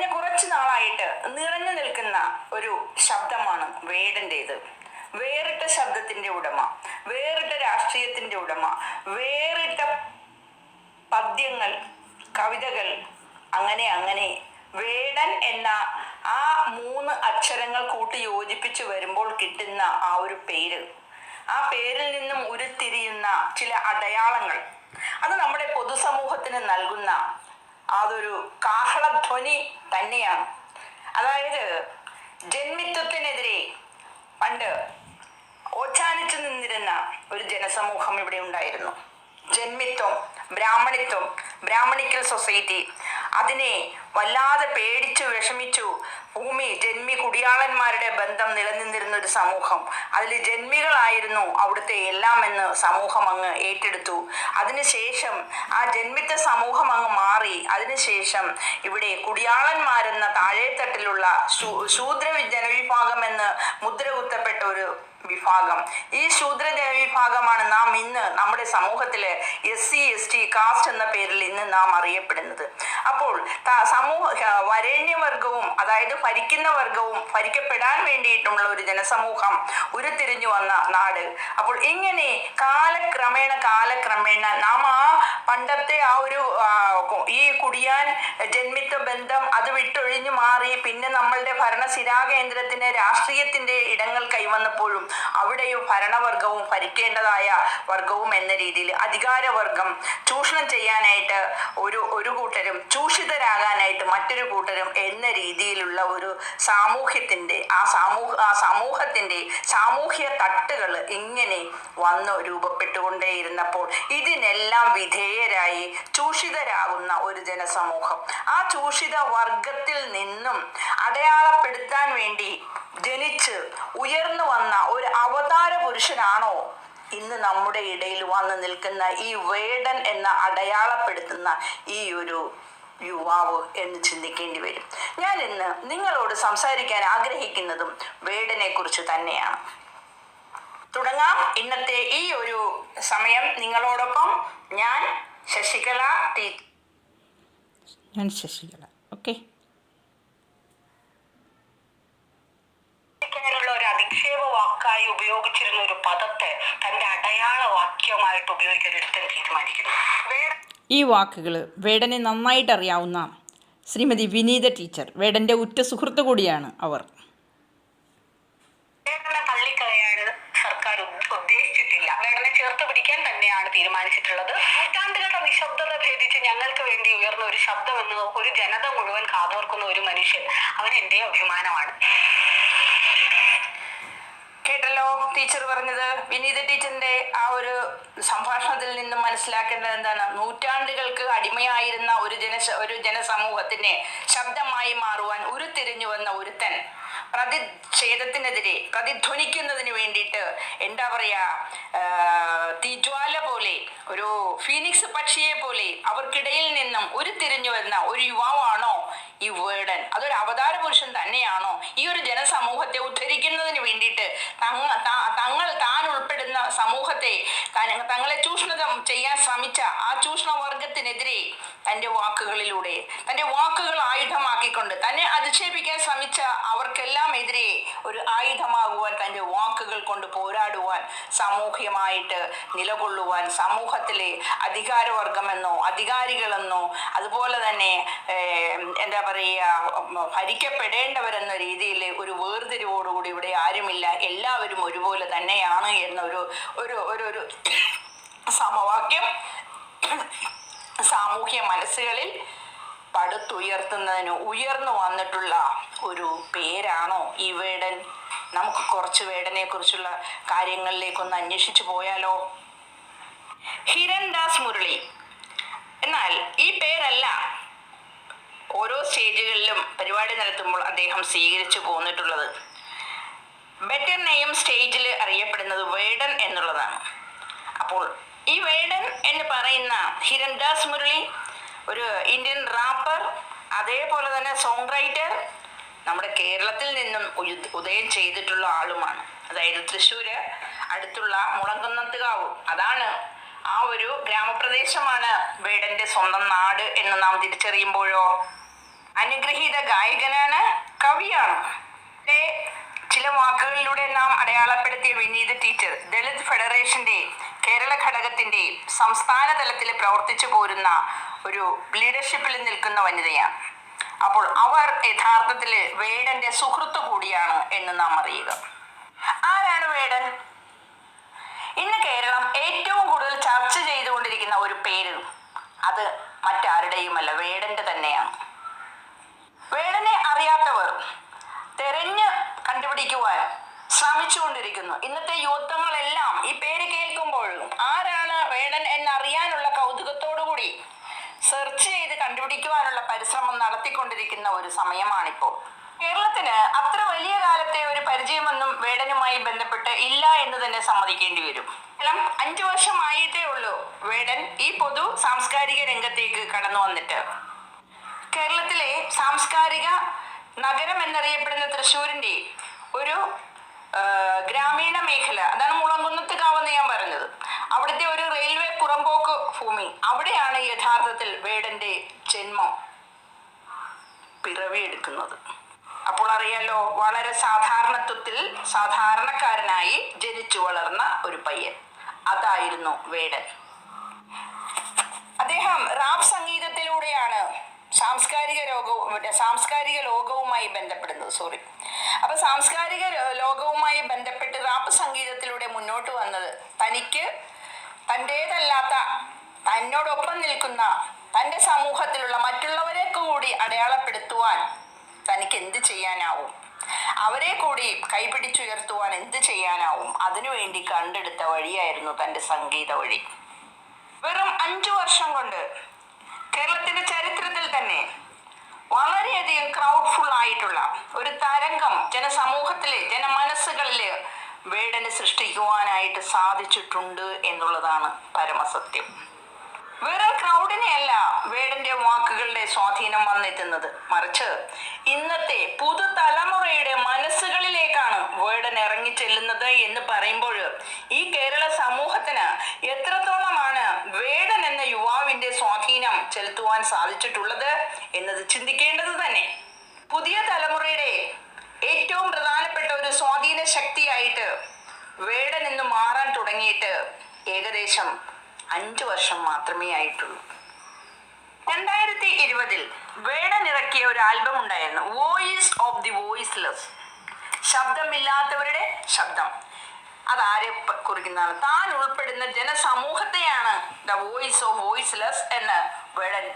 കഴിഞ്ഞ കുറച്ചു നാളായിട്ട് നിറഞ്ഞു നിൽക്കുന്ന ഒരു ശബ്ദമാണ് വേടന്റേത് വേറിട്ട ശബ്ദത്തിന്റെ ഉടമ വേറിട്ട രാഷ്ട്രീയത്തിന്റെ ഉടമ വേറിട്ട പദ്യങ്ങൾ കവിതകൾ അങ്ങനെ അങ്ങനെ. വേടൻ എന്ന ആ മൂന്ന് അക്ഷരങ്ങൾ കൂട്ടി യോജിപ്പിച്ച് വരുമ്പോൾ കിട്ടുന്ന ആ ഒരു പേര്. ആ പേരിൽ നിന്നും ഉരുത്തിരിയുന്ന ചില അടയാളങ്ങൾ. അത് നമ്മുടെ പൊതുസമൂഹത്തിന് നൽകുന്ന അതൊരു കാഹളധ്വനി തന്നെയാണ്. അതായത് ജന്മിത്വത്തിനെതിരെ പണ്ട് ഓച്ചാനിച്ചു നിന്നിരുന്ന ഒരു ജനസമൂഹം ഇവിടെ ഉണ്ടായിരുന്നു. ജന്മിത്വം ബ്രാഹ്മണിത്വം ബ്രാഹ്മണിക്കൽ സൊസൈറ്റി അതിനെ വല്ലാതെ പേടിച്ചു വിഷമിച്ചു. ഭൂമി ജന്മി കുടിയാളന്മാരുടെ ബന്ധം നിലനിന്നിരുന്ന ഒരു സമൂഹം. അതിൽ ജന്മികളായിരുന്നു അവിടുത്തെ എല്ലാം എന്ന് സമൂഹം അങ്ങ് ഏറ്റെടുത്തു. അതിനുശേഷം ആ ജന്മിത്ത സമൂഹം അങ്ങ് മാറി. അതിനുശേഷം ഇവിടെ കുടിയാളന്മാരെന്ന താഴേത്തട്ടിലുള്ള ശൂദ്ര ജനവിഭാഗം എന്ന് മുദ്ര കുത്തപ്പെട്ട ഒരു വിഭാഗം. ഈ ശൂദ്ര ജനവിഭാഗമാണ് നാം ഇന്ന് നമ്മുടെ സമൂഹത്തിൽ S C S T caste എന്ന പേരിൽ ഇന്ന് നാം അറിയപ്പെടുന്നത്. അപ്പോൾ സമൂഹ വരേണ്യവർഗവും അതായത് ഭരിക്കുന്ന വർഗവും ഭരിക്കപ്പെടാൻ വേണ്ടിയിട്ടുള്ള ഒരു ജനസമൂഹം ഉരുത്തിരിഞ്ഞു വന്ന നാട്. അപ്പോൾ ഇങ്ങനെ കാലക്രമേണ കാലക്രമേണ നാം ആ പണ്ടത്തെ ആ ഒരു ഈ കുടിയാൻ ജന്മിത്വ ബന്ധം അത് വിട്ടൊഴിഞ്ഞു മാറി പിന്നെ നമ്മളുടെ ഭരണ കേന്ദ്രത്തിന് രാഷ്ട്രീയത്തിന്റെ ഇടങ്ങൾ കൈവന്നപ്പോഴും അവിടെയും ഭരണവർഗവും ഭരിക്കേണ്ടതായ വർഗവും എന്ന രീതിയിൽ അധികാരവർഗം ചൂഷണം ചെയ്യാനായിട്ട് ഒരു ഒരു കൂട്ടരും ചൂഷിതരാകാനായിട്ട് മറ്റൊരു കൂട്ടരും എന്ന രീതിയിലുള്ള ഒരു സാമൂഹ്യത്തിന്റെ ആ സാമൂഹ ആ സമൂഹത്തിന്റെ സാമൂഹ്യ തട്ടുകൾ ഇങ്ങനെ വന്ന് രൂപപ്പെട്ടുകൊണ്ടേയിരുന്നപ്പോൾ ഇതിനെല്ലാം വിധേയരായി ചൂഷിതരാകുന്ന ഒരു ജനസമൂഹം. ആ ചൂഷിത വർഗത്തിൽ നിന്നും അടയാളപ്പെടുത്താൻ വേണ്ടി ജനിച്ച് ഉയർന്നു വന്ന ഒരു അവതാര പുരുഷനാണോ ഇന്ന് നമ്മുടെ ഇടയിൽ വന്ന് നിൽക്കുന്ന ഈ വേടൻ എന്ന അടയാളപ്പെടുത്തുന്ന ഈ ഒരു യുവാവ് എന്ന് ചിന്തിക്കേണ്ടി വരും. ഞാൻ ഇന്ന് നിങ്ങളോട് സംസാരിക്കാൻ ആഗ്രഹിക്കുന്നതും വേടനെ കുറിച്ച് തന്നെയാണ്. തുടങ്ങാം. ഇന്നത്തെ ഈ ഒരു സമയം നിങ്ങളോടൊപ്പം ഞാൻ ശശികല ഞാൻ ശശികല. ഓക്കെ. ാനുള്ള ഒരു അധിക്ഷേപ വാക്കായി ഉപയോഗിച്ചിരുന്ന ഒരു പദത്തെ തന്റെ അടയാള വാക്യമായിട്ട് ഉപയോഗിക്കാൻ ഒരുത്തൻ തീരുമാനിക്കുന്നു. ഈ വാക്കുകൾ വേടനെ നന്നായിട്ട് അറിയാവുന്ന ശ്രീമതി വിനീത ടീച്ചർ വേടന്റെ ഉറ്റ സുഹൃത്തു കൂടിയാണ് അവർ. സർക്കാർ ഉദ്ദേശിച്ചിട്ടില്ല. വേടനെ ചേർത്ത് പിടിക്കാൻ തന്നെയാണ് തീരുമാനിച്ചിട്ടുള്ളത്. നൂറ്റാണ്ടുകളുടെ നിശബ്ദത ഭേദിച്ച് ഞങ്ങൾക്ക് വേണ്ടി ഉയർന്ന ഒരു ഒരു ജനത മുഴുവൻ കാതോർക്കുന്ന ഒരു മനുഷ്യൻ അവൻ എന്റെ അഭിമാനമാണ്. കേട്ടല്ലോ ടീച്ചർ പറഞ്ഞത് വിനീത ടീച്ചറിന്റെ ആ ഒരു സംഭാഷണത്തിൽ നിന്ന് മനസ്സിലാക്കേണ്ടത് എന്താണ്? നൂറ്റാണ്ടുകൾക്ക് അടിമയായിരുന്ന ഒരു ജന ഒരു ജനസമൂഹത്തിന് ശബ്ദമായി മാറുവാൻ ഉരുത്തിരിഞ്ഞു വന്ന ഒരുത്തൻ പ്രതിഷേധത്തിനെതിരെ പ്രതിധ്വനിക്കുന്നതിന് വേണ്ടിയിട്ട് എന്താ പറയാ തീജ്വാല പോലെ ഒരു ഫീനിക്സ് പക്ഷിയെ പോലെ അവർക്കിടയിൽ നിന്നും ഉരുത്തിരിഞ്ഞു വന്ന ഒരു യുവാവാണോ ഈ വേടൻ? അതൊരു അവതാര പുരുഷൻ തന്നെയാണോ? ഈ ഒരു ജനസമൂഹത്തെ ഉദ്ധരിക്കുന്നതിന് വേണ്ടിയിട്ട് തങ്ങ താ- തങ്ങൾ താൻ ഉൾപ്പെടുന്ന സമൂഹത്തെ താൻ- തങ്ങളെ ചൂഷണം ചെയ്യാൻ ശ്രമിച്ച ആ ചൂഷണ വർഗത്തിനെതിരെ തന്റെ വാക്കുകളിലൂടെ തന്റെ വാക്കുകൾ ആയുധമാക്കിക്കൊണ്ട് തന്നെ അധിക്ഷേപിക്കാൻ ശ്രമിച്ച അവർക്കെല്ലാം എതിരെ ഒരു ആയുധമാകുവാൻ തന്റെ വാക്കുകൾ കൊണ്ട് പോരാടുവാൻ സാമൂഹ്യമായിട്ട് നിലകൊള്ളുവാൻ സമൂഹത്തിലെ അധികാരവർഗമെന്നോ അധികാരികളെന്നോ അതുപോലെ തന്നെ എന്താ പറയുക ഭരിക്കപ്പെടേണ്ടവരെന്ന രീതിയിൽ ഒരു വേർതിരിവോടുകൂടി ഇവിടെ ആരുമില്ല. എല്ലാവരും ഒരുപോലെ തന്നെയാണ് എന്നൊരു ഒരു ഒരു സമവാക്യം സാമൂഹ്യ മനസ്സുകളിൽ പടുത്തുയർത്തുന്നതിന് ഉയർന്നു വന്നിട്ടുള്ള ഒരു പേരാണോ ഈ വേടൻ? നമുക്ക് കുറച്ച് വേടനെ കുറിച്ചുള്ള കാര്യങ്ങളിലേക്കൊന്ന് അന്വേഷിച്ചു പോയാലോ? ഹിരൺദാസ് മുരളി. എന്നാൽ ഈ പേരല്ല. ഓരോ സ്റ്റേജുകളിലും പരിപാടി നടത്തുമ്പോൾ അദ്ദേഹം സ്വീകരിച്ചു പോന്നിട്ടുള്ളത്. ബെറ്റർ നെയ്യം സ്റ്റേജിൽ അറിയപ്പെടുന്നത് വേടൻ എന്നുള്ളതാണ്. അപ്പോൾ ഈ വേടൻ എന്ന് പറയുന്ന ഹിരൺദാസ് മുരളി ഒരു ഇന്ത്യൻ റാപ്പർ അതേപോലെ തന്നെ സോങ് റൈറ്റർ നമ്മുടെ കേരളത്തിൽ നിന്നും ഉദയം ചെയ്തിട്ടുള്ള ആളുമാണ്. അതായത് തൃശ്ശൂര് അടുത്തുള്ള മുളങ്കുന്നത്തുകാവ്. അതാണ് ആ ഒരു ഗ്രാമപ്രദേശമാണ് വേടന്റെ സ്വന്തം നാട് എന്ന് നാം തിരിച്ചറിയുമ്പോഴോ. അനുഗ്രഹീത ഗായകനാണ് കവിയാണ്. ചില വാക്കുകളിലൂടെ നാം അടയാളപ്പെടുത്തിയ വിനീത ടീച്ചർ ദളിത് ഫെഡറേഷന്റെ കേരള ഘടകത്തിന്റെ സംസ്ഥാന തലത്തിൽ പ്രവർത്തിച്ചു പോരുന്ന ഒരു ലീഡർഷിപ്പിൽ നിൽക്കുന്ന വനിതയാണ്. അപ്പോൾ അവർ യഥാർത്ഥത്തിൽ വേടന്റെ സുഹൃത്ത് കൂടിയാണ് എന്ന് നാം അറിയുക. ആരാണ് വേടൻ? ഇന്ന് കേരളം ഏറ്റവും കൂടുതൽ ചർച്ച ചെയ്തുകൊണ്ടിരിക്കുന്ന ഒരു പേര് അത് മറ്റാരുടെയുമല്ല വേടന്റെ തന്നെയാണ്. വേടനെ അറിയാത്തവർ തെരഞ്ഞ് കണ്ടുപിടിക്കുവാൻ ശ്രമിച്ചുകൊണ്ടിരിക്കുന്നു ഇന്നത്തെ യുവത്വങ്ങളെല്ലാം ഈ പേര് കേൾക്കുമ്പോഴും ആരാണ് റേഡൻ എന്നറിയാനുള്ള കൗതുകത്തോടുകൂടി സെർച്ച് ചെയ്ത് കണ്ടുപിടിക്കുവാനുള്ള പരിശ്രമം നടത്തിക്കൊണ്ടിരിക്കുന്ന ഒരു സമയമാണിപ്പോൾ. കേരളത്തിന് അത്ര വലിയ കാലത്തെ ഒരു പരിചയമൊന്നും വേടനുമായി ബന്ധപ്പെട്ട് ഇല്ല എന്ന് തന്നെ സമ്മതിക്കേണ്ടി വരും. കേരളം അഞ്ചു വർഷമായിട്ടേ ഉള്ളൂ വേടൻ ഈ പൊതു സാംസ്കാരിക രംഗത്തേക്ക് കടന്നു വന്നിട്ട്. കേരളത്തിലെ സാംസ്കാരിക നഗരം എന്നറിയപ്പെടുന്ന തൃശ്ശൂരിന്റെ ഒരു ഗ്രാമീണ മേഖല. അതാണ് മുളങ്കുന്നത്ത് കാവെന്ന് ഞാൻ പറഞ്ഞത്. അവിടുത്തെ ഒരു റെയിൽവേ പുറമ്പോക്ക് ഭൂമി. അവിടെയാണ് യഥാർത്ഥത്തിൽ വേടന്റെ ജന്മം പിറവിയെടുക്കുന്നത്. അപ്പോൾ അറിയാലോ വളരെ സാധാരണത്വത്തിൽ സാധാരണക്കാരനായി ജനിച്ചു വളർന്ന ഒരു പയ്യൻ. അതായിരുന്നു വേടൻ. അദ്ദേഹം റാപ് സംഗീതത്തിലൂടെയാണ് സാംസ്കാരിക ലോകവും സാംസ്കാരിക ലോകവുമായി ബന്ധപ്പെടുന്നത് സോറി അപ്പൊ സാംസ്കാരിക ലോകവുമായി ബന്ധപ്പെട്ട് റാപ്പ് സംഗീതത്തിലൂടെ മുന്നോട്ട് വന്നത് തനിക്ക് തന്റേതല്ലാത്ത തന്നോടൊപ്പം നിൽക്കുന്ന തന്റെ സമൂഹത്തിലുള്ള മറ്റുള്ളവരെ കൂടി അടയാളപ്പെടുത്തുവാൻ തനിക്ക് എന്ത് ചെയ്യാനാവും? അവരെ കൂടി കൈപിടിച്ചുയർത്തുവാൻ എന്ത് ചെയ്യാനാവും? അതിനുവേണ്ടി കണ്ടെടുത്ത വഴിയായിരുന്നു തന്റെ സംഗീത വഴി. വെറും അഞ്ചു വർഷം കൊണ്ട് കേരളത്തിന്റെ ചരിത്രത്തിൽ തന്നെ വളരെയധികം ക്രൗഡ്ഫുൾ ആയിട്ടുള്ള ഒരു തരംഗം ജനസമൂഹത്തിലെ ജനമനസ്സുകളിൽ വേടന് സൃഷ്ടിക്കുവാനായിട്ട് സാധിച്ചിട്ടുണ്ട് എന്നുള്ളതാണ് പരമസത്യം. വെറും ക്രൗഡിനെയല്ല വേടന്റെ വാക്കുകളുടെ സ്വാധീനം വന്നെത്തുന്നത്. മറിച്ച് ഇന്നത്തെ പുതുതലമുറയുടെ മനസ്സുകളിലേക്കാണ് വേടൻ ഇറങ്ങി ചെല്ലുന്നത് എന്ന് പറയുമ്പോൾ ഈ കേരള സമൂഹത്തിന് എത്രത്തോളമാണ് വേടൻ എന്ന യുവാവിന്റെ സ്വാധീനം ചെലുത്തുവാൻ സാധിച്ചിട്ടുള്ളത് എന്നത് ചിന്തിക്കേണ്ടത് തന്നെ. പുതിയ തലമുറയുടെ ഏറ്റവും പ്രധാനപ്പെട്ട ഒരു സ്വാധീന ശക്തിയായിട്ട് വേടൻ എന്ന് മാറാൻ തുടങ്ങിയിട്ട് ഏകദേശം അഞ്ചു വർഷം മാത്രമേ ആയിട്ടുള്ളൂ. രണ്ടായിരത്തി ഇരുപതിൽ വേടൻ ഇറക്കിയ ഒരു ആൽബം ഉണ്ടായിരുന്നു. വോയിസ് ഓഫ് ദി വോയിസ്ലെസ് ശബ്ദമില്ലാത്തവരുടെ ശബ്ദം. അതാരെ കുറിക്കുന്നതാണ്? താൻ ഉൾപ്പെടുന്ന ജനസമൂഹത്തെയാണ് ദ വോയിസ് ഓഫ് വോയിസ്ലെസ് എന്ന് വേടൻ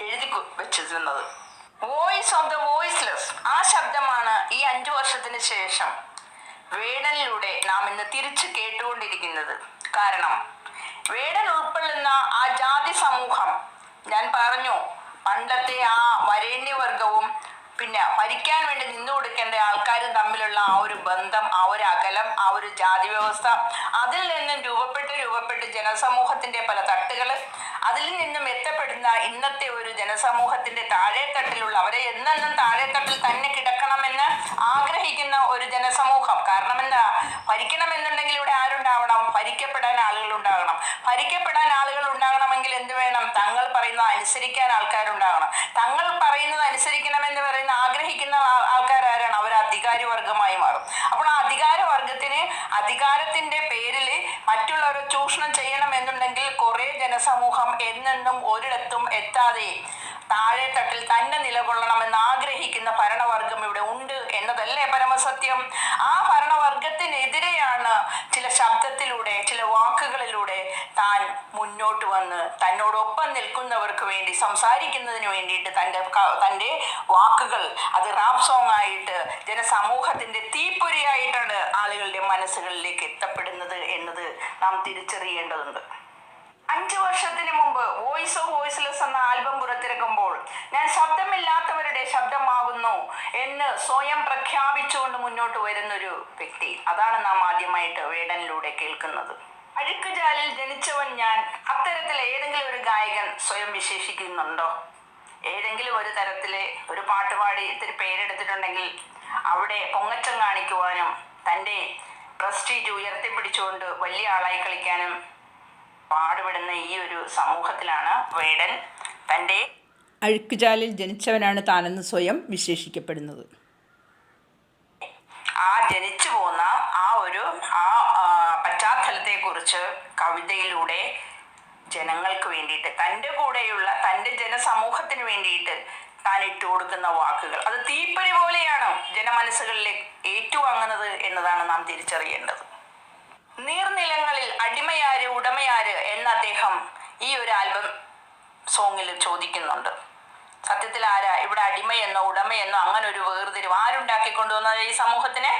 എഴുതി വെച്ചിരുന്നത്. വോയിസ് ഓഫ് ദ വോയിസ്ലെസ് ആ ശബ്ദമാണ് ഈ അഞ്ചു വർഷത്തിന് ശേഷം വേടനിലൂടെ നാം ഇന്ന് തിരിച്ചു കേട്ടുകൊണ്ടിരിക്കുന്നത്. കാരണം വേടൻ ഉൾക്കൊള്ളുന്ന ആ ജാതി സമൂഹം ഞാൻ പറഞ്ഞു പണ്ടത്തെ ആ വരേണ്യവർഗവും പിന്നെ ഭരിക്കാൻ വേണ്ടി നിന്നു കൊടുക്കേണ്ട ആൾക്കാരും തമ്മിലുള്ള ആ ഒരു ബന്ധം ആ ഒരു അകലം ആ ഒരു ജാതി വ്യവസ്ഥ അതിൽ നിന്നും രൂപപ്പെട്ട് രൂപപ്പെട്ട് ജനസമൂഹത്തിന്റെ പല തട്ടുകൾ അതിൽ നിന്നും എത്തപ്പെടുന്ന ഇന്നത്തെ ഒരു ജനസമൂഹത്തിന്റെ താഴെത്തട്ടിലുള്ള അവരെ എന്നെന്നും താഴെത്തട്ടിൽ തന്നെ കിടക്കണമെന്ന് ആഗ്രഹിക്കുന്ന ഒരു ജനസമൂഹം. കാരണം എന്താ ഭരിക്കണമെന്നുണ്ടെങ്കിൽ ഇവിടെ ആരുണ്ടാവണം? ഭരിക്കപ്പെടാൻ ആളുകൾ ഉണ്ടാകണം. ഭരിക്കപ്പെടാൻ ആളുകൾ ഉണ്ടാകണമെങ്കിൽ എന്ത് വേണം? തങ്ങൾ പറയുന്നത് അനുസരിക്കാൻ ആൾക്കാരുണ്ടാകണം തങ്ങൾ പറയുന്നത് അനുസരിക്കണമെന്ന് പറയുന്ന ആഗ്രഹിക്കുന്ന ആൾക്കാരാരാണ് അവർ അധികാരി വർഗമായി മാറും. അപ്പോൾ ആ അധികാര വർഗത്തിന് അധികാരത്തിന്റെ പേരിൽ മറ്റുള്ളവരെ ചൂഷണം ചെയ്യണമെന്നുണ്ടെങ്കിൽ ജനസമൂഹം എന്നെന്നും ഒരിടത്തും എത്താതെ താഴെ തട്ടിൽ തന്നെ നിലകൊള്ളണമെന്ന് ആഗ്രഹിക്കുന്ന ഭരണവർഗം ഇവിടെ ഉണ്ട് എന്നതല്ലേ പരമസത്യം? ആ ഭരണവർഗത്തിനെതിരെയാണ് ചില ശബ്ദത്തിലൂടെ ചില വാക്കുകളിലൂടെ താൻ മുന്നോട്ട് വന്ന് തന്നോടൊപ്പം നിൽക്കുന്നവർക്ക് വേണ്ടി സംസാരിക്കുന്നതിന് വേണ്ടിയിട്ട് തന്റെ തന്റെ വാക്കുകൾ അത് റാപ്പ് സോങ് ആയിട്ട് ജനസമൂഹത്തിന്റെ തീപ്പൊരിയായിട്ടാണ് ആളുകളുടെ മനസ്സുകളിലേക്ക് എത്തപ്പെടുന്നത് എന്നത് നാം തിരിച്ചറിയേണ്ടതുണ്ട്. അഞ്ചു വർഷത്തിന് മുമ്പ് വോയിസ് ഓഫ് വോയിസ്ലെസ് എന്ന ആൽബം പുറത്തിറക്കുമ്പോൾ ഞാൻ ശബ്ദമില്ലാത്തവരുടെ ശബ്ദമാകുന്നു എന്ന് സ്വയം പ്രഖ്യാപിച്ചുകൊണ്ട് മുന്നോട്ട് വരുന്നൊരു വ്യക്തി. അതാണ് നാം ആദ്യമായിട്ട് വേടനിലൂടെ കേൾക്കുന്നത്. അഴുക്കുചാലിൽ ജനിച്ചവൻ ഞാൻ അത്തരത്തിൽ ഏതെങ്കിലും ഒരു ഗായകൻ സ്വയം വിശേഷിക്കുന്നുണ്ടോ? ഏതെങ്കിലും ഒരു തരത്തിലെ ഒരു പാട്ടുപാടി ഇത്തിരി പേരെടുത്തിട്ടുണ്ടെങ്കിൽ അവിടെ പൊങ്ങച്ചം കാണിക്കുവാനും തന്റെ പ്രസ്റ്റീജ് ഉയർത്തിപ്പിടിച്ചുകൊണ്ട് വലിയ ആളായി കളിക്കാനും പാടുപെടുന്ന ഈ ഒരു സമൂഹത്തിലാണ് വേടൻ തന്റെ അഴുക്കുചാലിൽ ജനിച്ചവനാണ് താനെന്ന് സ്വയം വിശേഷിക്കപ്പെടുന്നത്. ആ ജനിച്ചു പോന്ന ആ ഒരു ആ പശ്ചാത്തലത്തെ പശ്ചാത്തലത്തെക്കുറിച്ച് കവിതയിലൂടെ ജനങ്ങൾക്ക് വേണ്ടിയിട്ട് തന്റെ കൂടെയുള്ള തന്റെ ജനസമൂഹത്തിന് വേണ്ടിയിട്ട് താൻ ഇട്ടു കൊടുക്കുന്ന വാക്കുകൾ. അത് തീപ്പൊരി പോലെയാണ് ജനമനസ്സുകളിലേക്ക് ഏറ്റുവാങ്ങുന്നത് എന്നതാണ് നാം തിരിച്ചറിയേണ്ടത്. നീർനിലങ്ങളിൽ അടിമയാര് ഉടമയാര് എന്ന് അദ്ദേഹം ഈ ഒരു ആൽബം സോങ്ങിൽ ചോദിക്കുന്നുണ്ട്. സത്യത്തിൽ ആരാ ഇവിടെ അടിമയെന്നോ ഉടമയെന്നോ അങ്ങനെ ഒരു വേർതിരിവ് ആരുണ്ടാക്കി കൊണ്ടുവന്നത് ഈ സമൂഹത്തിനെ?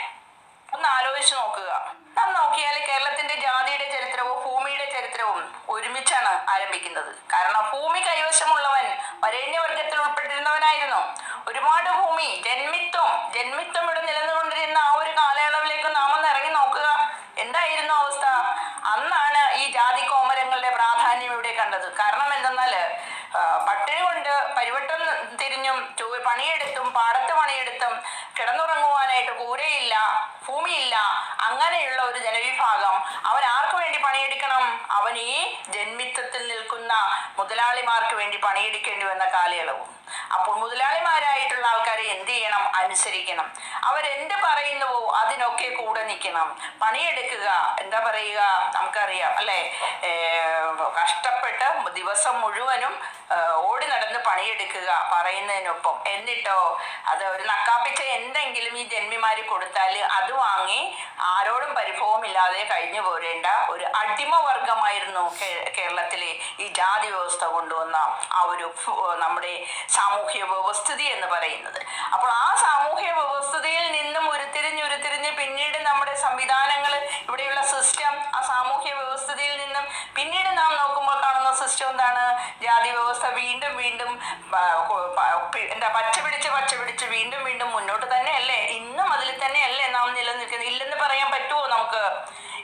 ഒന്ന് ആലോചിച്ച് നോക്കുക. നാം നോക്കിയാൽ കേരളത്തിന്റെ ജാതിയുടെ ചരിത്രവും ഭൂമിയുടെ ചരിത്രവും ഒരുമിച്ചാണ് ആരംഭിക്കുന്നത്. കാരണം ഭൂമി കൈവശമുള്ളവൻ വരേണ്യവർഗത്തിൽ ഉൾപ്പെട്ടിരുന്നവനായിരുന്നു. ഒരുപാട് ഭൂമി ജന്മിത്വം ജന്മിത്വം ഇവിടെ നിലനിന്നുകൊണ്ടിരുന്ന ആ ഒരു കാലയളവിലേക്ക് നാം ഒന്ന് ഇറങ്ങി നോക്കുക എന്തായിരുന്നു അവസ്ഥ അന്നാണ് ഈ ജാതി കോമരങ്ങളുടെ പ്രാധാന്യം ഇവിടെ കണ്ടത് കാരണം എന്തെന്നാൽ പട്ടിണി കൊണ്ട് പരിവട്ടം തിരിഞ്ഞും ചു- പണിയെടുത്തും പാടത്ത് പണിയെടുത്തും കിടന്നുറങ്ങുവാനായിട്ട് കൂരയില്ല ഭൂമിയില്ല അങ്ങനെയുള്ള ഒരു ജനവിഭാഗം അവൻ ആർക്ക് വേണ്ടി പണിയെടുക്കണം അവൻ ഈ ജന്മിത്വത്തിൽ നിൽക്കുന്ന മുതലാളിമാർക്ക് വേണ്ടി പണിയെടുക്കേണ്ടി വന്ന കാലയളവും. അപ്പോൾ മുതലാളിമാരായിട്ടുള്ള ആൾക്കാരെ എന്ത് ചെയ്യണം? അനുസരിക്കണം. അവരെന്ത് പറയുന്നുവോ അതിനൊക്കെ കൂടെ നിൽക്കണം. പണിയെടുക്കുക എന്താ പറയുക? നമുക്കറിയാം അല്ലേ? കഷ്ടപ്പെട്ട് ദിവസം മുഴുവനും ഓടി നടന്ന് പണിയെടുക്കുക പറയുന്നതിനൊപ്പം. എന്നിട്ടോ അത് ഒരു നക്കാപ്പിച്ച എന്തെങ്കിലും ഈ ജന്മിമാര് കൊടുത്താൽ അത് വാങ്ങി ആരോടും പരിഭവമില്ലാതെ കഴിഞ്ഞു പോരേണ്ട ഒരു അടിമവർഗമായിരുന്നു കേരളത്തിലെ ഈ ജാതി വ്യവസ്ഥ കൊണ്ടുവന്ന ആ ഒരു നമ്മുടെ സാമൂഹ്യ വ്യവസ്ഥിതി എന്ന് പറയുന്നത്. അപ്പോൾ ആ സാമൂഹ്യ വ്യവസ്ഥിതിയിൽ നിന്നും ഉരുത്തിരിഞ്ഞ് ഉരുത്തിരിഞ്ഞ് പിന്നീട് നമ്മുടെ സംവിധാനങ്ങൾ ഇവിടെയുള്ള സിസ്റ്റം ആ സാമൂഹ്യ വ്യവസ്ഥിതിയിൽ നിന്നും പിന്നീട് നാം നോക്കുമ്പോൾ കാണുന്ന സിസ്റ്റം എന്താണ്? ജാതി വ്യവസ്ഥ വീണ്ടും വീണ്ടും എന്താ പച്ച പിടിച്ച് പച്ച പിടിച്ച് വീണ്ടും വീണ്ടും മുന്നോട്ട് തന്നെയല്ലേ? ഇന്നും അതിൽ തന്നെയല്ലേ നാം നിലനിൽക്കുന്നത്? ഇല്ലെന്ന് പറയാൻ പറ്റുമോ നമുക്ക്?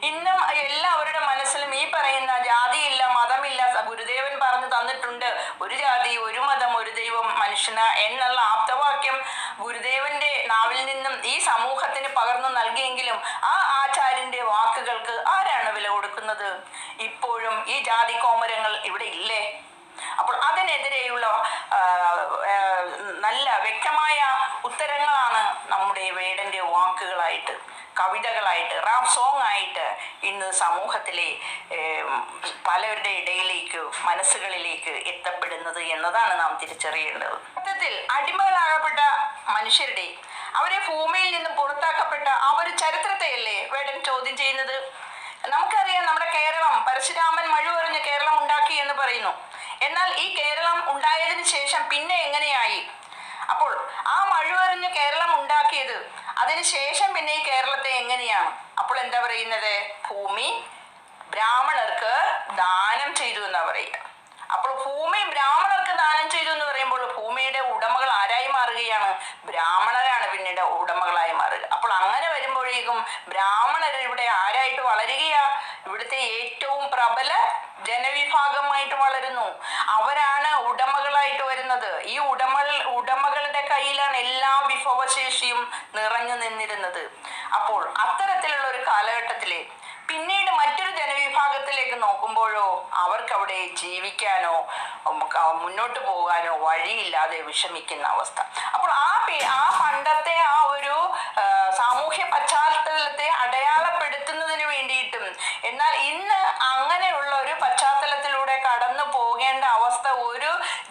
ഇന്നും എല്ലാവരുടെ മനസ്സിലും ഈ പറയുന്ന ജാതിയില്ല മതമില്ല ഗുരുദേവൻ പറഞ്ഞു തന്നിട്ടുണ്ട്. ഒരു ജാതി ഒരു മതം ഒരു ദൈവം മനുഷ്യന് എന്നുള്ള ആപ്തവാക്യം ഗുരുദേവന്റെ നാവിൽ നിന്നും ഈ സമൂഹത്തിന് പകർന്നു നൽകിയെങ്കിലും ആ ആചാര്യന്റെ വാക്കുകൾക്ക് ആരാണ് വില കൊടുക്കുന്നത്? ജാതി കോമരങ്ങൾ ഇവിടെ ഇല്ലേ? അപ്പോൾ അതിനെതിരെയുള്ള നല്ല വ്യക്തമായ ഉത്തരങ്ങളാണ് നമ്മുടെ വേടന്റെ വാക്കുകളായിട്ട് കവിതകളായിട്ട് റാപ്പ് സോങ് ആയിട്ട് ഇന്ന് സമൂഹത്തിലെ പലരുടെ ഇടയിലേക്ക് മനസ്സുകളിലേക്ക് എത്തപ്പെടുന്നത് എന്നതാണ് നാം തിരിച്ചറിയേണ്ടത്. മൊത്തത്തിൽ അടിമകളാകപ്പെട്ട മനുഷ്യരുടെ അവരെ ഭൂമിയിൽ നിന്നും പുറത്താക്കപ്പെട്ട ആ ഒരു ചരിത്രത്തെയല്ലേ വേടൻ ചോദ്യം ചെയ്യുന്നത്? നമുക്കറിയാം നമ്മുടെ കേരളം പരശുരാമൻ മഴുവറിഞ്ഞ് കേരളം ഉണ്ടാക്കി എന്ന് പറയുന്നു. എന്നാൽ ഈ കേരളം ഉണ്ടായതിനു ശേഷം പിന്നെ എങ്ങനെയായി? അപ്പോൾ ആ മഴുവറിഞ്ഞ് കേരളം ഉണ്ടാക്കിയത് അതിനുശേഷം പിന്നെ ഈ കേരളത്തെ എങ്ങനെയാണ്? അപ്പോൾ എന്താ പറയുന്നത്? ഭൂമി ബ്രാഹ്മണർക്ക് ദാനം ചെയ്തു എന്നാ പറയുക. അപ്പോൾ ഭൂമി ബ്രാഹ്മണർക്ക് ദാനം ചെയ്തു എന്ന് പറയുമ്പോൾ ഭൂമിയുടെ ആരായി മാറുകയാണ്. ബ്രാഹ്മണരാണ് പിന്നീട് ഉടമകളായി മാറുക. അപ്പോൾ അങ്ങനെ വരുമ്പോഴേക്കും ബ്രാഹ്മണർ ഇവിടെ ആരായിട്ട് വളരുകയാ? ഇവിടുത്തെ ഏറ്റവും പ്രബല ജനവിഭാഗമായിട്ട് വളരുന്നു. അവരാണ് ഉടമകളായിട്ട് വരുന്നത്. ഈ ഉടമകൾ ഉടമകളുടെ കയ്യിലാണ് എല്ലാ വിഭവശേഷിയും നിറഞ്ഞു നിന്നിരുന്നത്. അപ്പോൾ അത്തരത്തിലുള്ള ഒരു കാലഘട്ടത്തിലെ പിന്നീട് മറ്റൊരു ജനവിഭാഗത്തിലേക്ക് നോക്കുമ്പോഴോ അവർക്ക് അവിടെ ജീവിക്കാനോ മുന്നോട്ട് പോകാനോ വഴിയില്ലാതെ വിഷമിക്കുന്ന അവസ്ഥ. അപ്പോൾ ആ ആ പണ്ടത്തെ ആ ഒരു സാമൂഹ്യ പശ്ചാത്തലത്തെ അടയാളപ്പെടുത്തുന്നതിന് വേണ്ടിയിട്ടും എന്നാൽ ഇന്ന്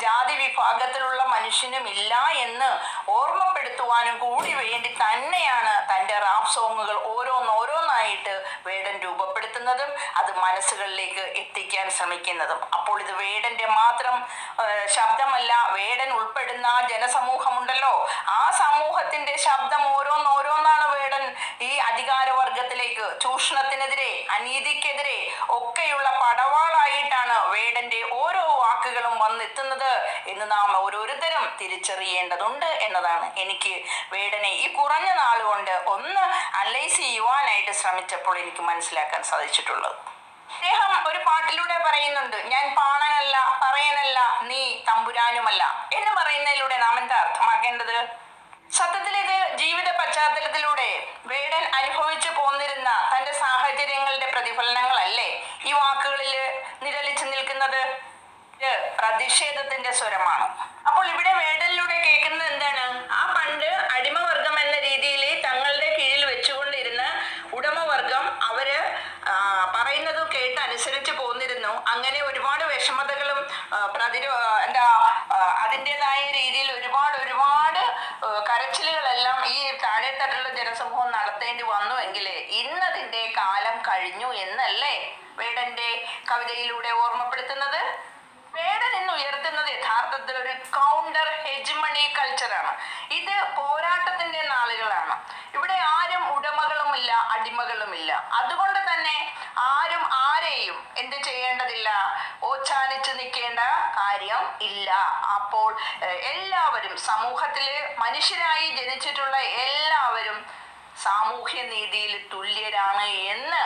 ജാതി വിഭാഗത്തിലുള്ള മനുഷ്യനും ഇല്ല എന്ന് ഓർമ്മപ്പെടുത്തുവാനും കൂടി വേണ്ടി തന്നെയാണ് തന്റെ റാപ്പ് സോങ്ങുകൾ ഓരോന്നോരോന്നായിട്ട് വേടൻ രൂപപ്പെടുത്തുന്നതും അത് മനസ്സുകളിലേക്ക് എത്തിക്കാൻ ശ്രമിക്കുന്നതും. അപ്പോൾ ഇത് വേടന്റെ മാത്രം ശബ്ദമല്ല വേടൻ ഉൾപ്പെടുന്ന ജനസമൂഹമുണ്ടല്ലോ. ആ സമൂഹത്തിന്റെ ശബ്ദം ഓരോന്നോരോന്നാണ് വേടൻ ഈ അധികാരവർഗത്തിലേക്ക് ചൂഷണത്തിനെതിരെ അനീതിക്കെതിരെ ഒക്കെയുള്ള പടവാളായിട്ടാണ് വേടന്റെ ഓരോ വാക്കുകളും വന്നെത്തുന്നത് എന്ന് നാം ഓരോരുത്തരും തിരിച്ചറിയേണ്ടതുണ്ട് എന്നതാണ്. എനിക്ക് വേടനെ ഈ കുറഞ്ഞ നാളുകൊണ്ട് ഒന്ന് അനലൈസ് ചെയ്യുവാനായിട്ട് ശ്രമിച്ചപ്പോൾ എനിക്ക് മനസ്സിലാക്കാൻ സാധിച്ചിട്ടുള്ളത്. അദ്ദേഹം ഒരു പാട്ടിലൂടെ പറയുന്നുണ്ട് ഞാൻ പാണനല്ല പറയനല്ല നീ തമ്പുരാനുമല്ല എന്ന് പറയുന്നതിലൂടെ നാം എന്താ അർത്ഥമാക്കേണ്ടത്? സത്യത്തിലേക്ക് ജീവിത പശ്ചാത്തലത്തിലൂടെ വേടൻ അനുഭവിച്ചു പോന്നിരുന്ന തന്റെ സാഹചര്യങ്ങളുടെ പ്രതിഫലനങ്ങളല്ലേ ഈ വാക്കുകളിൽ നിഴലിച്ചു നിൽക്കുന്നത്? പ്രതിഷേധത്തിന്റെ സ്വരമാണ്. അപ്പോൾ ഇവിടെ വേടലിലൂടെ കേൾക്കുന്നത് എന്താണ്? ആ പണ്ട് അടിമവർഗം എന്ന രീതിയിൽ തങ്ങളുടെ കീഴിൽ വെച്ചുകൊണ്ടിരുന്ന ഉടമവർഗം അവർ പറയുന്നതും കേട്ട് അനുസരിച്ച് പോന്നിരുന്നു. അങ്ങനെ ഒരുപാട് വിഷമതകളും പ്രതിരോ എന്താ അതിന്റെതായ രീതിയിൽ ഒരുപാട് ഒരുപാട് കരച്ചിലുകളെല്ലാം ഈ താഴെത്തട്ടുള്ള ജനസമൂഹം നടത്തേണ്ടി വന്നുവെങ്കിൽ ഇന്നതിന്റെ കാലം കഴിഞ്ഞു എന്നല്ലേ വേടന്റെ കവിതയിലൂടെ ഓർമ്മപ്പെടുത്തുന്നത്? യഥാർത്ഥത്തിൽ ഒരു കൗണ്ടർ ഹെജ്മണി കൾച്ചറാണ് ഇത് പോരാട്ടത്തിന്റെ നാളുകളാണ്. ഇവിടെ ആരും ഉടമകളുമില്ല അടിമകളുമില്ല. അതുകൊണ്ട് തന്നെ ആരും ആരെയും എന്ത് ചെയ്യേണ്ടതില്ല? ഓച്ചാനിച്ച് നിൽക്കേണ്ട കാര്യം ഇല്ല. അപ്പോൾ എല്ലാവരും സമൂഹത്തിൽ മനുഷ്യരായി ജനിച്ചിട്ടുള്ള എല്ലാവരും സാമൂഹ്യ നീതിയിൽ തുല്യരാണ് എന്ന്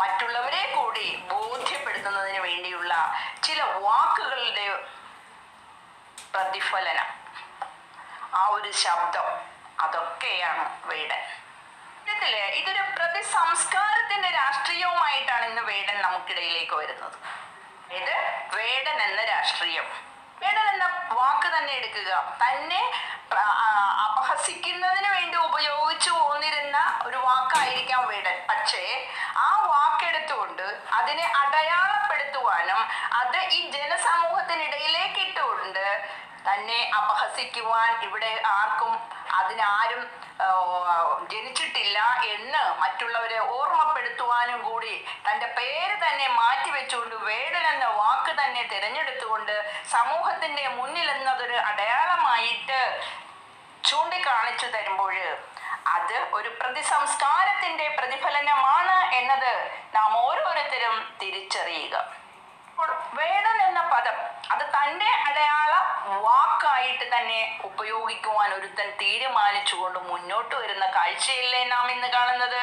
മറ്റുള്ളവരെ കൂടി ബോധ്യപ്പെടുത്തുന്നതിന് വേണ്ടിയുള്ള ചില വാക്കുകളുടെ പ്രതിഫലനം. ആ ഒരു ശബ്ദം അതൊക്കെയാണ് വേടൻ. ഇതൊരു പ്രതി സംസ്കാരത്തിന്റെ രാഷ്ട്രീയവുമായിട്ടാണ് ഇന്ന് വേടൻ നമുക്കിടയിലേക്ക് വരുന്നത്. ഇത് വേടൻ എന്ന രാഷ്ട്രീയം. വേടൻ എന്ന വാക്ക് തന്നെ എടുക്കുക. തന്നെ അപഹസിക്കുന്നതിന് വേണ്ടി ഉപയോഗിച്ചു പോന്നിരുന്ന ഒരു വാക്കായിരിക്കാം വേടൻ. പക്ഷേ ആ വാക്കെടുത്തുകൊണ്ട് അതിനെ അടയാളപ്പെടുത്തുവാനും അത് ഈ ജനസമൂഹത്തിനിടയിലേക്ക് തന്നെ അപഹസിക്കുവാൻ ഇവിടെ ആർക്കും അതിനാരും ജനിച്ചിട്ടില്ല എന്ന് മറ്റുള്ളവരെ ഓർമ്മപ്പെടുത്തുവാനും കൂടി തന്റെ പേര് തന്നെ മാറ്റിവെച്ചുകൊണ്ട് വേടൻ എന്ന വാക്ക് തന്നെ തിരഞ്ഞെടുത്തുകൊണ്ട് സമൂഹത്തിന്റെ മുന്നിൽ എന്നതൊരു അടയാളമായിട്ട് ചൂണ്ടിക്കാണിച്ചു തരുമ്പോൾ അത് ഒരു പ്രതിസംസ്കാരത്തിന്റെ പ്രതിഫലനമാണ് എന്നത് നാം ഓരോരുത്തരും തിരിച്ചറിയുക. വേടൻ എന്ന പദം അത് തന്റെ അടയാള വാക്കായിട്ട് തന്നെ ഉപയോഗിക്കുവാൻ ഒരുത്തൻ തീരുമാനിച്ചുകൊണ്ട് മുന്നോട്ട് വരുന്ന കാഴ്ചയില്ലേ നാം ഇന്ന് കാണുന്നത്?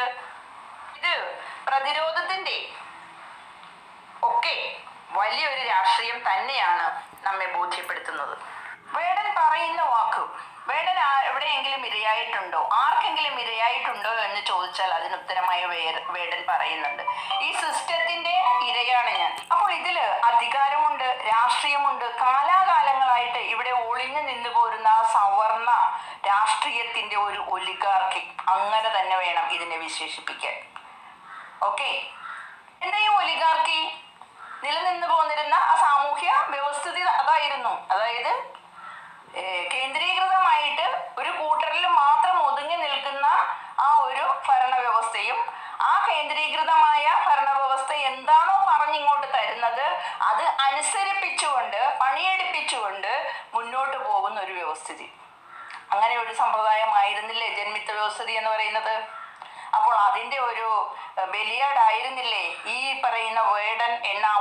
ഇത് പ്രതിരോധത്തിന്റെ ഒക്കെ വലിയൊരു രാഷ്ട്രീയം തന്നെയാണ് നമ്മെ ബോധ്യപ്പെടുത്തുന്നത്. വേടൻ പറയുന്ന വാക്ക് വേടൻ എവിടെയെങ്കിലും ഇരയായിട്ടുണ്ടോ? ആർക്കെങ്കിലും ഇരയായിട്ടുണ്ടോ എന്ന് ചോദിച്ചാൽ അതിന് ഉത്തരമായി വേടൻ പറയുന്നുണ്ട്. ഈ സിസ്റ്റത്തിന്റെ ഇരയാണ് ഞാൻ. അപ്പോൾ ഇതിൽ അധികാരമുണ്ട് രാഷ്ട്രീയമുണ്ട്. കാലാകാലങ്ങളായിട്ട് ഇവിടെ ഒളിഞ്ഞു നിന്നു പോരുന്ന സവർണ രാഷ്ട്രീയത്തിന്റെ ഒരു ഒലിഗാർക്കി അങ്ങനെ തന്നെ വേണം ഇതിനെ വിശേഷിപ്പിക്കാൻ. ഓക്കെ? എന്താ ഈ ഒലിഗാർക്കി നിലനിന്ന് പോന്നിരുന്ന ആ സാമൂഹ്യ വ്യവസ്ഥിതി അതായിരുന്നു. അതായത് കേന്ദ്രീകൃതമായിട്ട് ഒരു കൂട്ടറിൽ മാത്രം ഒതുങ്ങി നിൽക്കുന്ന ആ ഒരു ഭരണവ്യവസ്ഥയും ആ കേന്ദ്രീകൃതമായ ഭരണവ്യവസ്ഥ എന്താണോ പറഞ്ഞിങ്ങോട്ട് തരുന്നത് അത് അനുസരിപ്പിച്ചുകൊണ്ട് പണിയെടുപ്പിച്ചുകൊണ്ട് മുന്നോട്ട് പോകുന്ന ഒരു വ്യവസ്ഥിതി. അങ്ങനെ ഒരു സമ്പ്രദായമായിരുന്നില്ലേ ജന്മിത്ത വ്യവസ്ഥിതി എന്ന് പറയുന്നത്? അപ്പോൾ അതിന്റെ ഒരു ബലിയാടായിരുന്നില്ലേ ഈ പറയുന്ന വേടൻ എന്ന ആ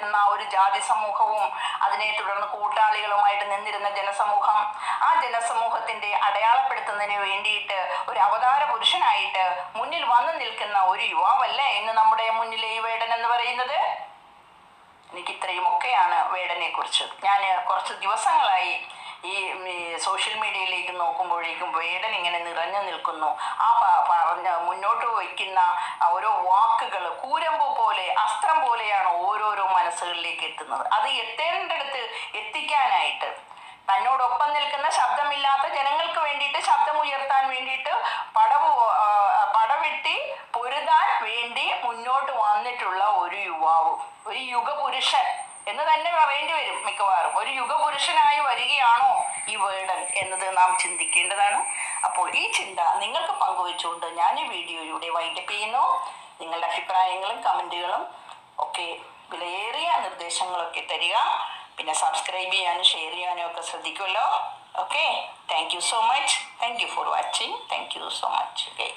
ആ ഒരു ജാതി സമൂഹവും അതിനെ തുടർന്ന് കൂട്ടാളികളുമായിട്ട് നിന്നിരുന്ന ജനസമൂഹം ആ ജനസമൂഹത്തിന്റെ അടയാളപ്പെടുത്തുന്നതിന് വേണ്ടിയിട്ട് ഒരു അവതാര പുരുഷനായിട്ട് മുന്നിൽ വന്നു നിൽക്കുന്ന ഒരു യുവാവല്ലേ ഇന്ന് നമ്മുടെ മുന്നിലെ വേടൻ എന്ന് പറയുന്നത്? എനിക്ക് ഇത്രയും ഒക്കെയാണ് വേടനെ കുറിച്ച് ഞാൻ കുറച്ച് ദിവസങ്ങളായി ഈ സോഷ്യൽ മീഡിയയിലേക്ക് നോക്കുമ്പോഴേക്കും വേടൻ ഇങ്ങനെ നിറഞ്ഞു നിൽക്കുന്നു. ആ പറഞ്ഞ മുന്നോട്ട് വയ്ക്കുന്ന ഓരോ വാക്കുകൾ കൂരമ്പ് പോലെ അസ്ത്രം പോലെയാണ് ഓരോരോ മനസ്സുകളിലേക്ക് എത്തുന്നത്. അത് എത്തേണ്ടടുത്ത് എത്തിക്കാനായിട്ട്. തന്നോടൊപ്പം നിൽക്കുന്ന ശബ്ദമില്ലാത്ത ജനങ്ങൾക്ക് വേണ്ടിയിട്ട് ശബ്ദം ഉയർത്താൻ വേണ്ടിയിട്ട് പടവ് പടവെട്ടി പൊരുതാൻ വേണ്ടി മുന്നോട്ട് വന്നിട്ടുള്ള ഒരു യുവാവ് ഒരു യുഗപുരുഷൻ എന്ന് തന്നെ പറയേണ്ടി വരും മിക്കവാറും. ഒരു യുഗപുരുഷനായി വരികയാണോ ഈ വേടൻ എന്നത് നാം ചിന്തിക്കേണ്ടതാണ്. അപ്പോൾ ഈ ചിന്ത നിങ്ങൾക്ക് പങ്കുവെച്ചുകൊണ്ട് ഞാൻ ഈ വീഡിയോയിലൂടെ വൈൻഡപ്പ് ചെയ്യുന്നു. നിങ്ങളുടെ അഭിപ്രായങ്ങളും കമന്റുകളും ഒക്കെ വിലയേറിയ നിർദ്ദേശങ്ങളൊക്കെ തരിക. പിന്നെ സബ്സ്ക്രൈബ് ചെയ്യാനും ഷെയർ ചെയ്യാനും ഒക്കെ ശ്രദ്ധിക്കുമല്ലോ. Okay thank you so much thank you for watching thank you so much okay